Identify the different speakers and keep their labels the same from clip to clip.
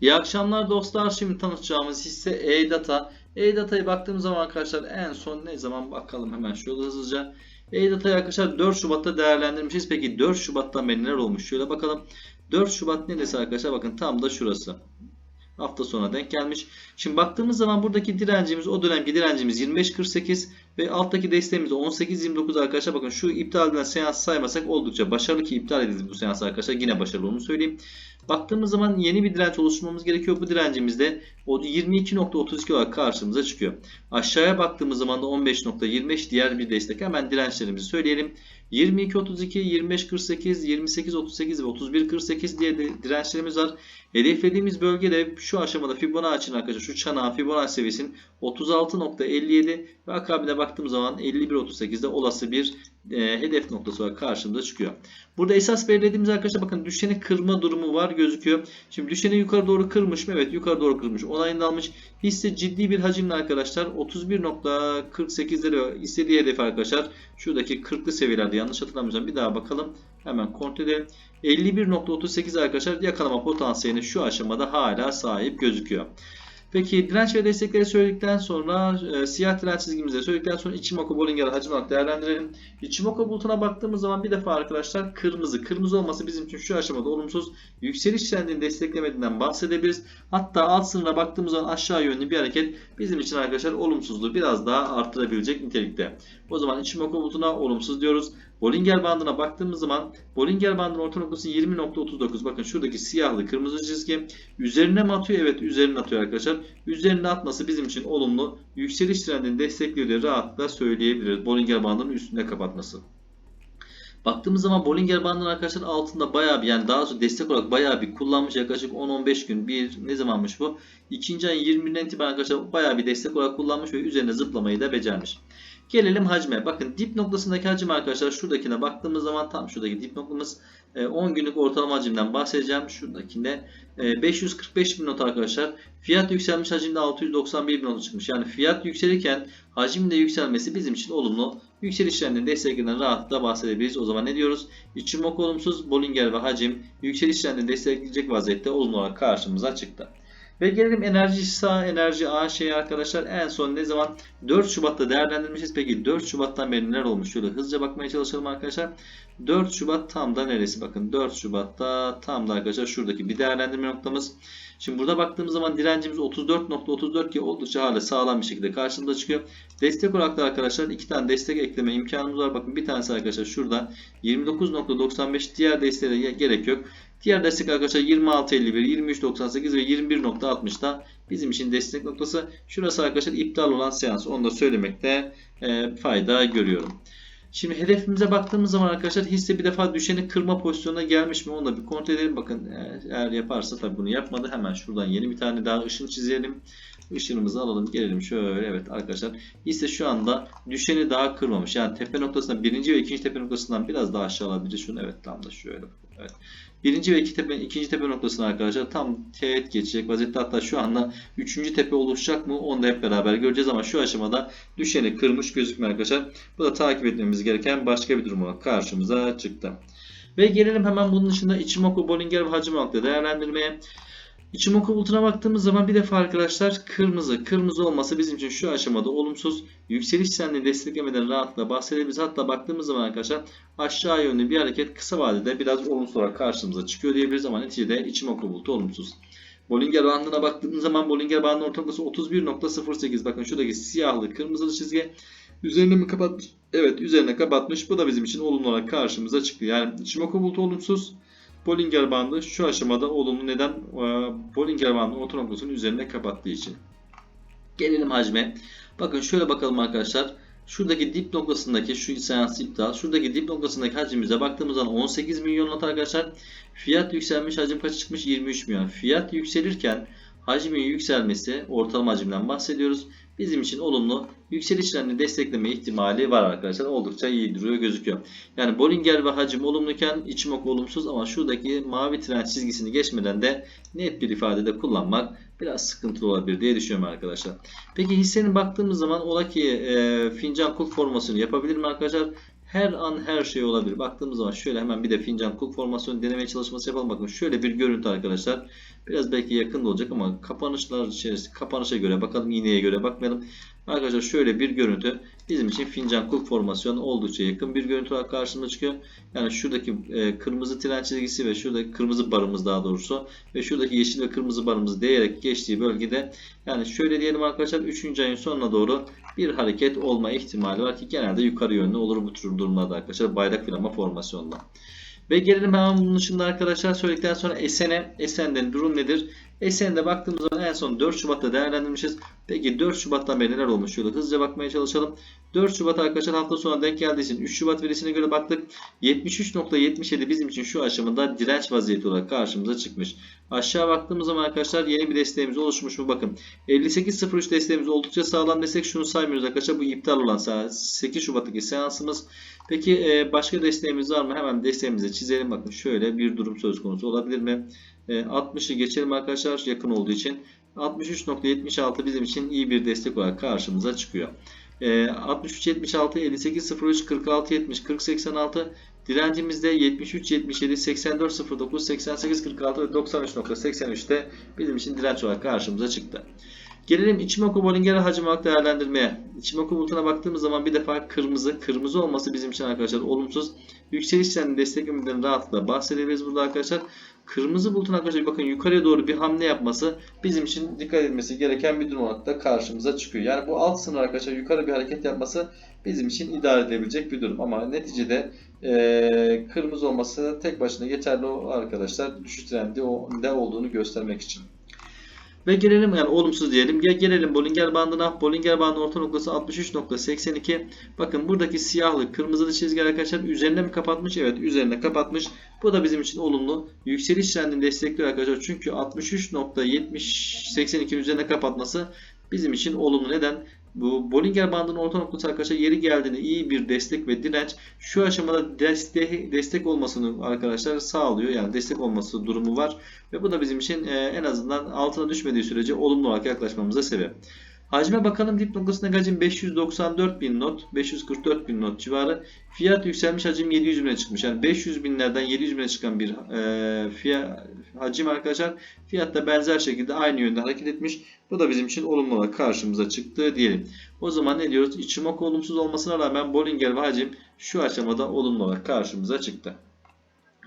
Speaker 1: İyi akşamlar dostlar. Şimdi tanıtacağımız hisse E-Data. E-Data'ya baktığımız zaman arkadaşlar en son ne zaman bakalım hemen şöyle hızlıca. E-Data'yı arkadaşlar 4 Şubat'ta değerlendirmişiz. Peki 4 Şubat'tan beri neler olmuş? Şöyle bakalım. 4 Şubat neresi arkadaşlar? Bakın tam da şurası. Hafta sonuna denk gelmiş. Şimdi baktığımız zaman buradaki direncimiz o dönemki direncimiz 25.48 ve alttaki desteğimiz 18.29 arkadaşlar. Bakın şu iptal edilen seans saymasak oldukça başarılı ki iptal edildi bu seans arkadaşlar. Yine başarılı onu söyleyeyim. Baktığımız zaman yeni bir direnç oluşturmamız gerekiyor. Bu direncimiz de o 22.32 olarak karşımıza çıkıyor. Aşağıya baktığımız zaman da 15.25 diğer bir destek. Hemen dirençlerimizi söyleyelim. 22.32, 25.48, 28.38 ve 31.48 diye dirençlerimiz var. Hedeflediğimiz bölge de şu aşamada Fibonacci'nin arkadaşlar şu çanağın Fibonacci seviyesinin 36.57 ve akabine baktığımız zaman 51.38'de olası bir e, hedef noktası olarak karşımıza çıkıyor. Burada esas belirlediğimiz arkadaşlar bakın düşeni kırma durumu var gözüküyor. Şimdi düşeni yukarı doğru kırmış mı? Evet yukarı doğru kırmış. Onayını almış. Hisse ciddi bir hacimli arkadaşlar. 31.48'leri istediği hedef arkadaşlar. Şuradaki 40'lı seviyelerde yanlış hatırlamıyorsam bir daha bakalım. Hemen kontrol edelim. 51.38 arkadaşlar yakalama potansiyeline şu aşamada hala sahip gözüküyor. Peki direnç ve destekleri söyledikten sonra e, siyah direnç çizgimizi de söyledikten sonra Ichimoku Bollinger hacim olarak değerlendirelim. Ichimoku bulutuna baktığımız zaman bir defa arkadaşlar kırmızı. Kırmızı olması bizim için şu aşamada olumsuz. Yükseliş trendini desteklemediğinden bahsedebiliriz. Hatta alt sınırına baktığımız zaman aşağı yönlü bir hareket bizim için arkadaşlar olumsuzluğu biraz daha arttırabilecek nitelikte. O zaman Ichimoku bulutuna olumsuz diyoruz. Bollinger bandına baktığımız zaman Bollinger bandının orta noktası 20.39. Bakın şuradaki siyahlı kırmızı çizgi. Üzerine mi atıyor? Evet üzerine atıyor arkadaşlar. Üzerine atması bizim için olumlu. Yükseliş trendini destekliyor diye rahatlıkla söyleyebiliriz. Bollinger bandının üstünde kapatması. Baktığımız zaman Bollinger bandının arkadaşlar altında bayağı bir yani daha sonra destek olarak bayağı bir kullanmış yaklaşık 10-15 gün bir ne zamanmış bu? İkinci ayın 20'inden itibaren arkadaşlar bayağı bir destek olarak kullanmış ve üzerine zıplamayı da becermiş. Gelelim hacme. Bakın dip noktasındaki hacim arkadaşlar şuradakine baktığımız zaman tam şuradaki dip noktamız 10 günlük ortalama hacimden bahsedeceğim. Şuradakinde 545 bin not arkadaşlar. Fiyat yükselmiş hacimde 691 bin not çıkmış. Yani fiyat yükselirken hacim de yükselmesi bizim için olumlu. Yükseliş trendinin desteklerinden rahatlıkla bahsedebiliriz. O zaman ne diyoruz? Ichimoku olumsuz, Bollinger ve hacim yükseliş trendini destekleyecek vaziyette olumlu olarak karşımıza çıktı. Ve gelelim enerji sağ enerji AŞ'ye arkadaşlar en son ne zaman 4 Şubat'ta değerlendirmişiz. Peki 4 Şubat'tan beri neler olmuş? Şöyle hızlıca bakmaya çalışalım arkadaşlar. 4 Şubat tam da neresi? Bakın 4 Şubat'ta tam da arkadaşlar şuradaki bir değerlendirme noktamız. Şimdi burada baktığımız zaman direncimiz 34.34 ki oldukça hala sağlam bir şekilde karşımıza çıkıyor. Destek olarak da arkadaşlar iki tane destek ekleme imkanımız var. Bakın bir tanesi arkadaşlar şurada 29.95 diğer desteğe gerek yok. Diğer destek arkadaşlar 26.51, 23.98 ve 21.60'da bizim için destek noktası. Şurası arkadaşlar iptal olan seans. Onu da söylemekte e, fayda görüyorum. Şimdi hedefimize baktığımız zaman arkadaşlar hisse bir defa düşeni kırma pozisyonuna gelmiş mi onu da bir kontrol edelim. Bakın eğer yaparsa tabi bunu yapmadı. Hemen şuradan yeni bir tane daha ışın çizelim. Işınımızı alalım gelelim şöyle evet arkadaşlar hisse şu anda düşeni daha kırmamış. Yani tepe noktasından birinci ve ikinci tepe noktasından biraz daha aşağı alabiliriz. Şunu evet tam da şöyle. Evet. Birinci ve iki tepe, ikinci tepe noktasına arkadaşlar tam teğet geçecek vaziyette. Hatta şu anda üçüncü tepe oluşacak mı onu da hep beraber göreceğiz ama şu aşamada düşeni kırmış gözükmüyor arkadaşlar. Bu da takip etmemiz gereken başka bir durum olarak karşımıza çıktı. Ve gelelim hemen bunun dışında Ichimoku, Bollinger ve da değerlendirmeye. Ichimoku bulutuna baktığımız zaman bir defa arkadaşlar kırmızı. Kırmızı olması bizim için şu aşamada olumsuz. Yükseliş trendini desteklemeden rahatlıkla bahsedebiliriz. Hatta baktığımız zaman arkadaşlar aşağı yönlü bir hareket kısa vadede biraz olumsuz olarak karşımıza çıkıyor diyebiliriz ama neticede Ichimoku bulutu olumsuz. Bollinger bandına baktığımız zaman Bollinger bandının orta noktası 31.08. Bakın şuradaki siyahlı kırmızılı çizgi üzerine mi kapatmış? Evet üzerine kapatmış. Bu da bizim için olumlu olarak karşımıza çıktı. Yani Ichimoku bulutu olumsuz. Bollinger bandı şu aşamada olumlu neden Bollinger bandının orta noktasının üzerine kapattığı için. Gelelim hacme. Bakın şöyle bakalım arkadaşlar. Şuradaki dip noktasındaki şu seans iptal. Şuradaki dip noktasındaki hacmimize baktığımız zaman 18 milyon not arkadaşlar. Fiyat yükselmiş hacim kaç çıkmış? 23 milyon. Fiyat yükselirken hacmin yükselmesi ortalama hacimden bahsediyoruz. Bizim için olumlu yükseliş trendini destekleme ihtimali var arkadaşlar. Oldukça iyi duruyor gözüküyor. Yani Bollinger ve hacim olumluyken Ichimoku olumsuz ama şuradaki mavi trend çizgisini geçmeden de net bir ifadede kullanmak biraz sıkıntılı olabilir diye düşünüyorum arkadaşlar. Peki hissenin baktığımız zaman ola ki e, fincan kulp formasyonu yapabilir mi arkadaşlar? Her an her şey olabilir. Baktığımız zaman şöyle hemen bir de fincan kuk formasyonu deneme çalışması yapalım. Bakın şöyle bir görüntü arkadaşlar. Biraz belki yakın olacak ama kapanışlar içerisinde kapanışa göre bakalım iğneye göre bakmayalım. Arkadaşlar şöyle bir görüntü bizim için fincan kuk formasyonu oldukça yakın bir görüntü olarak karşımıza çıkıyor. Yani şuradaki e, kırmızı tren çizgisi ve şuradaki kırmızı barımız daha doğrusu ve şuradaki yeşil ve kırmızı barımız değerek geçtiği bölgede yani şöyle diyelim arkadaşlar 3. ayın sonuna doğru bir hareket olma ihtimali var ki genelde yukarı yönlü olur bu tür durumlarda arkadaşlar bayrak filama formasyonda. Ve gelelim hemen bunun dışında arkadaşlar söyledikten sonra Esen'e. Esen'den durum nedir? Esen'de baktığımız zaman en son 4 Şubat'ta değerlendirmişiz. Peki 4 Şubat'tan beri neler olmuş? Şöyle hızlıca bakmaya çalışalım. 4 Şubat arkadaşlar hafta sonu denk geldiği için 3 Şubat verisine göre baktık. 73.77 bizim için şu aşamada direnç vaziyeti olarak karşımıza çıkmış. Aşağı baktığımız zaman arkadaşlar yeni bir desteğimiz oluşmuş mu? Bakın 58.03 desteğimiz oldukça sağlam destek. Şunu saymıyoruz arkadaşlar. Bu iptal olan 8 Şubat'taki seansımız. Peki e, başka desteğimiz var mı? Hemen desteğimizi çizelim. Bakın şöyle bir durum söz konusu olabilir mi? 60'ı geçelim arkadaşlar yakın olduğu için. 63.76 bizim için iyi bir destek olarak karşımıza çıkıyor. 63 76 58 03 46 70 40 86 direncimizde 73 77 84 09 88 46 ve 93.83'te bizim için direnç olarak karşımıza çıktı. Gelelim Ichimoku Bollinger hacim olarak değerlendirmeye. Ichimoku bulutuna baktığımız zaman bir defa kırmızı. Kırmızı olması bizim için arkadaşlar olumsuz. Yükseliş destek ümidinden rahatlıkla bahsedebiliriz burada arkadaşlar. Kırmızı bulutun arkadaşlar bakın yukarıya doğru bir hamle yapması bizim için dikkat edilmesi gereken bir durum olarak da karşımıza çıkıyor. Yani bu alt sınır arkadaşlar yukarı bir hareket yapması bizim için idare edilebilecek bir durum. Ama neticede e, kırmızı olması tek başına yeterli arkadaşlar düşüş trendi o ne olduğunu göstermek için. Ve gelelim yani olumsuz diyelim. Gel gelelim Bollinger bandına. Bollinger bandının orta noktası 63.82. Bakın buradaki siyahlı kırmızılı çizgi arkadaşlar üzerine mi kapatmış? Evet üzerine kapatmış. Bu da bizim için olumlu. Yükseliş trendini destekliyor arkadaşlar. Çünkü 63.70 üzerine kapatması bizim için olumlu. Neden? Bu Bollinger bandının orta noktası arkadaşlar yeri geldiğinde iyi bir destek ve direnç şu aşamada destek, destek olmasını arkadaşlar sağlıyor. Yani destek olması durumu var. Ve bu da bizim için en azından altına düşmediği sürece olumlu olarak yaklaşmamıza sebep. Hacme bakalım dip noktasında hacim 594 bin not, 544 bin not civarı. Fiyat yükselmiş hacim 700 bine çıkmış. Yani 500 binlerden 700 bine çıkan bir e, fiyat, hacim arkadaşlar. Fiyat da benzer şekilde aynı yönde hareket etmiş. Bu da bizim için olumlu olarak karşımıza çıktı diyelim. O zaman ne diyoruz? Ichimoku olumsuz olmasına rağmen Bollinger ve hacim şu aşamada olumlu olarak karşımıza çıktı.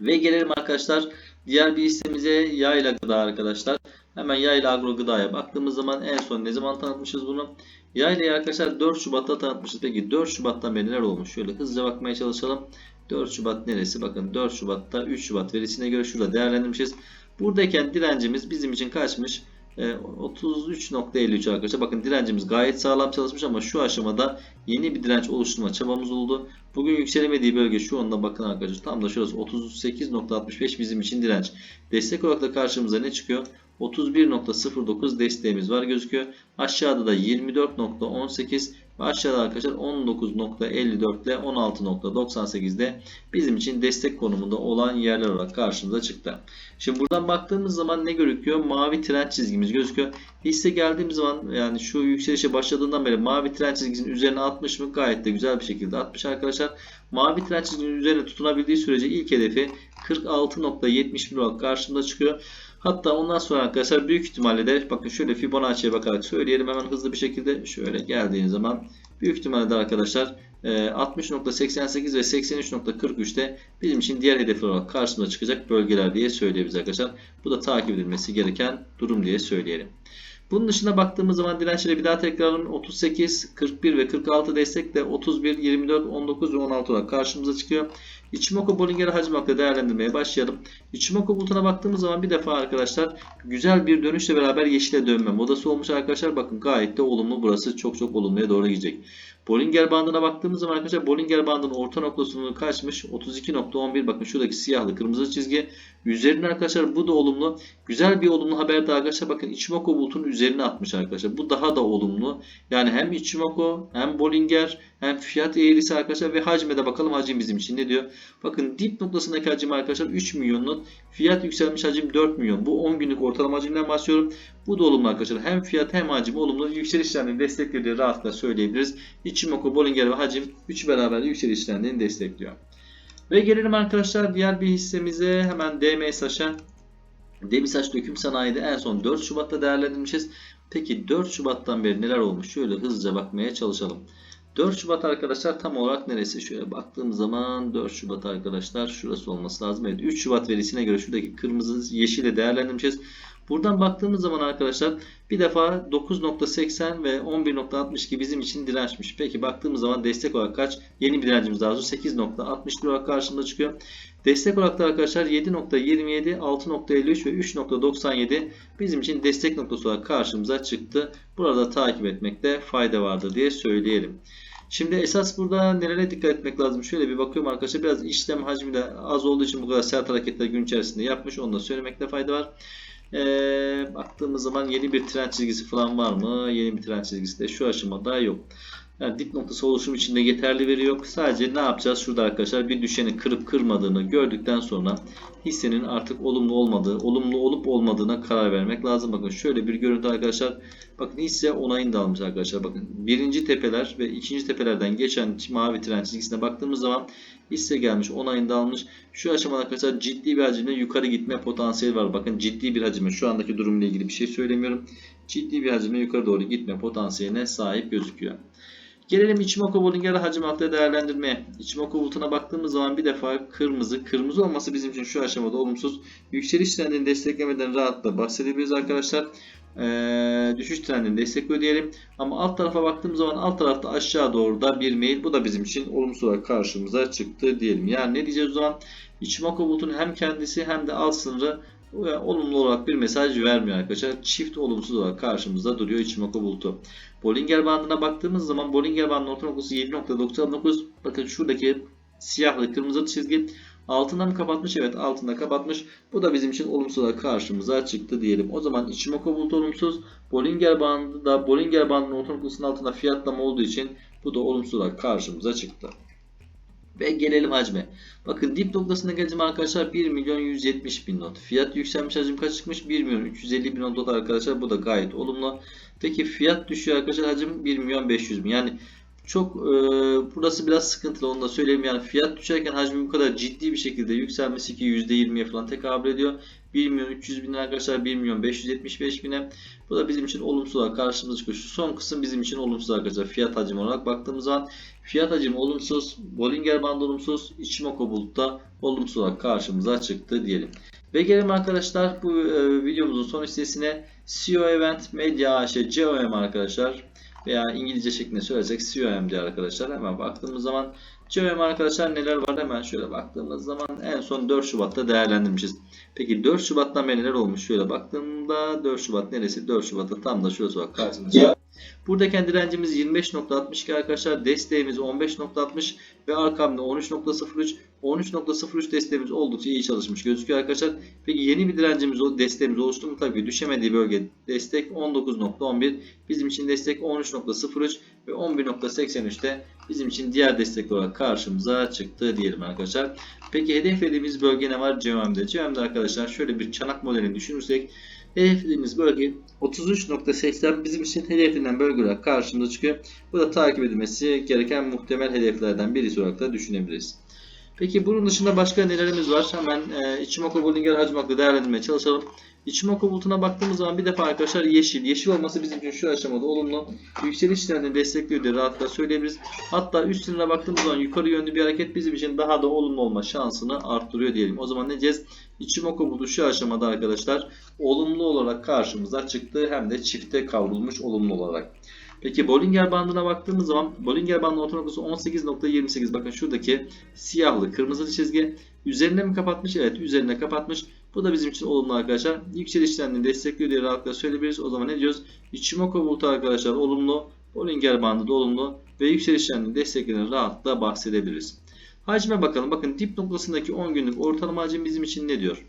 Speaker 1: Ve gelelim arkadaşlar diğer bir hissemize yayla gıda arkadaşlar. Hemen yayla agro gıdaya baktığımız zaman en son ne zaman tanıtmışız bunu? Yaylayı arkadaşlar 4 Şubat'ta tanıtmışız. Peki 4 Şubat'tan beri neler olmuş? Şöyle hızlıca bakmaya çalışalım. 4 Şubat neresi? Bakın 4 Şubat'ta 3 Şubat verisine göre şurada değerlendirmişiz. Buradayken direncimiz bizim için kaçmış? 33.53 arkadaşlar. Bakın direncimiz gayet sağlam çalışmış ama şu aşamada yeni bir direnç oluşturma çabamız oldu. Bugün yükselemediği bölge şu anda bakın arkadaşlar. Tam da şurası 38.65 bizim için direnç. Destek olarak da karşımıza ne çıkıyor? 31.09 desteğimiz var gözüküyor. Aşağıda da 24.18 aşağıda arkadaşlar 19.54 ile 16.98'de bizim için destek konumunda olan yerler olarak karşımıza çıktı. Şimdi buradan baktığımız zaman ne gözüküyor? Mavi trend çizgimiz gözüküyor. Hisse geldiğimiz zaman yani şu yükselişe başladığından beri mavi trend çizgisinin üzerine atmış mı? Gayet de güzel bir şekilde atmış arkadaşlar. Mavi trend çizginin üzerine tutunabildiği sürece ilk hedefi 46.71 olarak karşımıza çıkıyor. Hatta ondan sonra arkadaşlar büyük ihtimalle de bakın şöyle Fibonacci'ye bakarak söyleyelim hemen hızlı bir şekilde şöyle geldiğiniz zaman büyük ihtimalle de arkadaşlar 60.88 ve 83.43'te bizim için diğer hedefler olarak karşımıza çıkacak bölgeler diye söyleyebiliriz arkadaşlar. Bu da takip edilmesi gereken durum diye söyleyelim. Bunun dışında baktığımız zaman dirençleri bir daha tekrarın 38, 41 ve 46 destekle 31, 24, 19 ve 16 olarak karşımıza çıkıyor. Ichimoku Bollinger hacim hakkında değerlendirmeye başlayalım. Ichimoku bulutuna baktığımız zaman bir defa arkadaşlar güzel bir dönüşle beraber yeşile dönme modası olmuş arkadaşlar. Bakın gayet de olumlu burası çok çok olumluya doğru gidecek. Bollinger bandına baktığımız zaman arkadaşlar Bollinger bandının orta noktasını kaçmış? 32.11 bakın şuradaki siyahlı kırmızı çizgi. Üzerine arkadaşlar bu da olumlu. Güzel bir olumlu haber de arkadaşlar. Bakın Ichimoku bulutun üzerine atmış arkadaşlar. Bu daha da olumlu. Yani hem Ichimoku hem Bollinger hem fiyat eğrisi arkadaşlar ve hacme de bakalım. Hacim bizim için ne diyor? Bakın dip noktasındaki hacim arkadaşlar 3 milyonluk. Fiyat yükselmiş hacim 4 milyon. Bu 10 günlük ortalama hacimden bahsediyorum Bu da olumlu arkadaşlar. Hem fiyat hem hacim olumlu. Yükseliş trendini desteklediği rahatlıkla söyleyebiliriz. Ichimoku, Bollinger ve hacim üçü beraber yükseliş trendini destekliyor. Ve gelelim arkadaşlar diğer bir hissemize hemen DMSH'a. Demirsaç Döküm Sanayi'de en son 4 Şubat'ta değerlendirmişiz. Peki 4 Şubat'tan beri neler olmuş? Şöyle hızlıca bakmaya çalışalım. 4 Şubat arkadaşlar tam olarak neresi? Şöyle baktığım zaman 4 Şubat arkadaşlar şurası olması lazım. Evet 3 Şubat verisine göre şuradaki kırmızı yeşile değerlendirmişiz. Buradan baktığımız zaman arkadaşlar bir defa 9.80 ve 11.62 bizim için dirençmiş. Peki baktığımız zaman destek olarak kaç? Yeni bir direncimiz daha doğrusu 8.60 olarak karşımıza çıkıyor. Destek olarak da arkadaşlar 7.27, 6.53 ve 3.97 bizim için destek noktası olarak karşımıza çıktı. Burada takip etmekte fayda vardır diye söyleyelim. Şimdi esas burada nelere dikkat etmek lazım? Şöyle bir bakıyorum arkadaşlar. Biraz işlem hacmi de az olduğu için bu kadar sert hareketler gün içerisinde yapmış. Onu da söylemekte fayda var. Ee, baktığımız zaman yeni bir trend çizgisi falan var mı? Yeni bir trend çizgisi de şu aşamada yok. Yani dip noktası oluşum için de yeterli veri yok. Sadece ne yapacağız? Şurada arkadaşlar bir düşeni kırıp kırmadığını gördükten sonra hissenin artık olumlu olmadığı, olumlu olup olmadığına karar vermek lazım. Bakın şöyle bir görüntü arkadaşlar. Bakın hisse onayını da almış arkadaşlar. Bakın birinci tepeler ve ikinci tepelerden geçen mavi trend çizgisine baktığımız zaman hisse gelmiş onayını da almış. Şu aşamada arkadaşlar ciddi bir hacimle yukarı gitme potansiyeli var. Bakın ciddi bir hacimle şu andaki durumla ilgili bir şey söylemiyorum. Ciddi bir hacimle yukarı doğru gitme potansiyeline sahip gözüküyor. Gelelim Ichimoku Bollinger hacim altı değerlendirmeye. Ichimoku bulutuna baktığımız zaman bir defa kırmızı. Kırmızı olması bizim için şu aşamada olumsuz. Yükseliş trendini desteklemeden rahatla bahsedebiliriz arkadaşlar. Ee, düşüş trendini destekliyor diyelim. Ama alt tarafa baktığımız zaman alt tarafta aşağı doğru da bir mail. Bu da bizim için olumsuz olarak karşımıza çıktı diyelim. Yani ne diyeceğiz o zaman? Ichimoku bulutun hem kendisi hem de alt sınırı ve olumlu olarak bir mesaj vermiyor arkadaşlar. Çift olumsuz olarak karşımızda duruyor Ichimoku bulutu. Bollinger bandına baktığımız zaman Bollinger bandının orta noktası 7.99. Bakın şuradaki siyahlı kırmızı çizgi altında mı kapatmış? Evet altında kapatmış. Bu da bizim için olumsuz olarak karşımıza çıktı diyelim. O zaman Ichimoku bulutu olumsuz. Bollinger bandı da Bollinger bandının orta noktasının altında fiyatlama olduğu için bu da olumsuz olarak karşımıza çıktı. Ve gelelim hacme. Bakın dip noktasına geleceğim arkadaşlar 1 milyon 170 bin not. Fiyat yükselmiş hacim kaç çıkmış? 1 milyon 350 bin not arkadaşlar. Bu da gayet olumlu. Peki fiyat düşüyor arkadaşlar hacim 1 milyon 500 bin. Yani çok e, burası biraz sıkıntılı onu da söyleyeyim. Yani fiyat düşerken hacmin bu kadar ciddi bir şekilde yükselmesi ki %20'ye falan tekabül ediyor. 1 milyon 300 bin arkadaşlar 1 milyon 575 bine. Bu da bizim için olumsuz olarak karşımıza çıkıyor. Şu son kısım bizim için olumsuz arkadaşlar. Fiyat hacim olarak baktığımız zaman fiyat hacim olumsuz. Bollinger bandı olumsuz. Ichimoku bulutta olumsuz olarak karşımıza çıktı diyelim. Ve gelelim arkadaşlar bu e, videomuzun son hissesine CEO Event Media AŞ COM arkadaşlar veya İngilizce şeklinde söylesek COM diye arkadaşlar. Hemen baktığımız zaman COM arkadaşlar neler var hemen şöyle baktığımız zaman en son 4 Şubat'ta değerlendirmişiz. Peki 4 Şubat'tan beri neler olmuş? Şöyle baktığımda 4 Şubat neresi? 4 Şubat'ta tam da şurası bak karşımızda. Buradaki direncimiz 25.62 arkadaşlar. Desteğimiz 15.60 ve arkamda 13.03. 13.03 desteğimiz oldukça iyi çalışmış gözüküyor arkadaşlar. Peki yeni bir direncimiz o desteğimiz oluştu mu? Tabii düşemediği bölge destek 19.11. Bizim için destek 13.03 ve 11.83'te bizim için diğer destek olarak karşımıza çıktı diyelim arkadaşlar. Peki hedeflediğimiz bölge ne var? CMM'de. CMM'de arkadaşlar şöyle bir çanak modelini düşünürsek hedeflediğimiz bölge 33.80 bizim için hedeflenen bölge olarak karşımıza çıkıyor. Bu da takip edilmesi gereken muhtemel hedeflerden birisi olarak da düşünebiliriz. Peki bunun dışında başka nelerimiz var? Hemen e, Ichimoku Bollinger hacim hakkı değerlendirmeye çalışalım. Ichimoku bulutuna baktığımız zaman bir defa arkadaşlar yeşil. Yeşil olması bizim için şu aşamada olumlu. Yükseliş trendini destekliyor diye rahatlıkla söyleyebiliriz. Hatta üst sınırına baktığımız zaman yukarı yönlü bir hareket bizim için daha da olumlu olma şansını arttırıyor diyelim. O zaman ne diyeceğiz? Ichimoku bulutu şu aşamada arkadaşlar olumlu olarak karşımıza çıktı. Hem de çifte kavrulmuş olumlu olarak. Peki Bollinger bandına baktığımız zaman Bollinger bandının orta noktası 18.28. Bakın şuradaki siyahlı kırmızı çizgi üzerine mi kapatmış? Evet üzerine kapatmış. Bu da bizim için olumlu arkadaşlar. Yükseliş trendini destekliyor diye rahatlıkla söyleyebiliriz. O zaman ne diyoruz? Ichimoku bulutu arkadaşlar olumlu. Bollinger bandı da olumlu. Ve yükseliş trendini desteklediğini rahatlıkla bahsedebiliriz. Hacme bakalım. Bakın dip noktasındaki 10 günlük ortalama hacim bizim için ne diyor?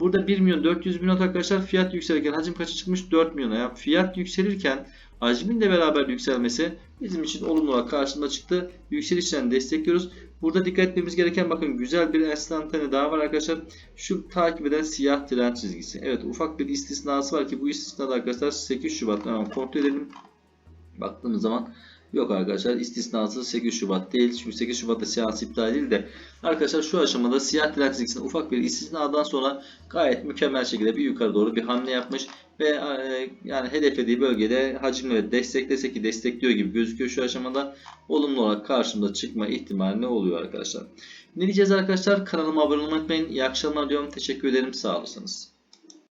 Speaker 1: Burada 1 milyon 400 bin arkadaşlar fiyat yükselirken hacim kaça çıkmış? 4 milyona. Yani fiyat yükselirken hacmin de beraber yükselmesi bizim için olumlu olarak karşımıza çıktı. Yükselişten destekliyoruz. Burada dikkat etmemiz gereken bakın güzel bir enstantane daha var arkadaşlar. Şu takip eden siyah tren çizgisi. Evet ufak bir istisnası var ki bu istisnada arkadaşlar 8 Şubat hemen kontrol edelim. Baktığımız zaman yok arkadaşlar istisnası 8 Şubat değil. Çünkü 8 Şubat'ta seansı iptal değil de arkadaşlar şu aşamada siyah çizgisinde ufak bir istisnadan sonra gayet mükemmel şekilde bir yukarı doğru bir hamle yapmış ve e, yani hedeflediği bölgede hacimleri desteklese ki destekliyor gibi gözüküyor şu aşamada olumlu olarak karşımıza çıkma ihtimali ne oluyor arkadaşlar. Ne diyeceğiz arkadaşlar? Kanalıma abone olmayı unutmayın. İyi akşamlar diyorum. Teşekkür ederim. Sağ olasınız.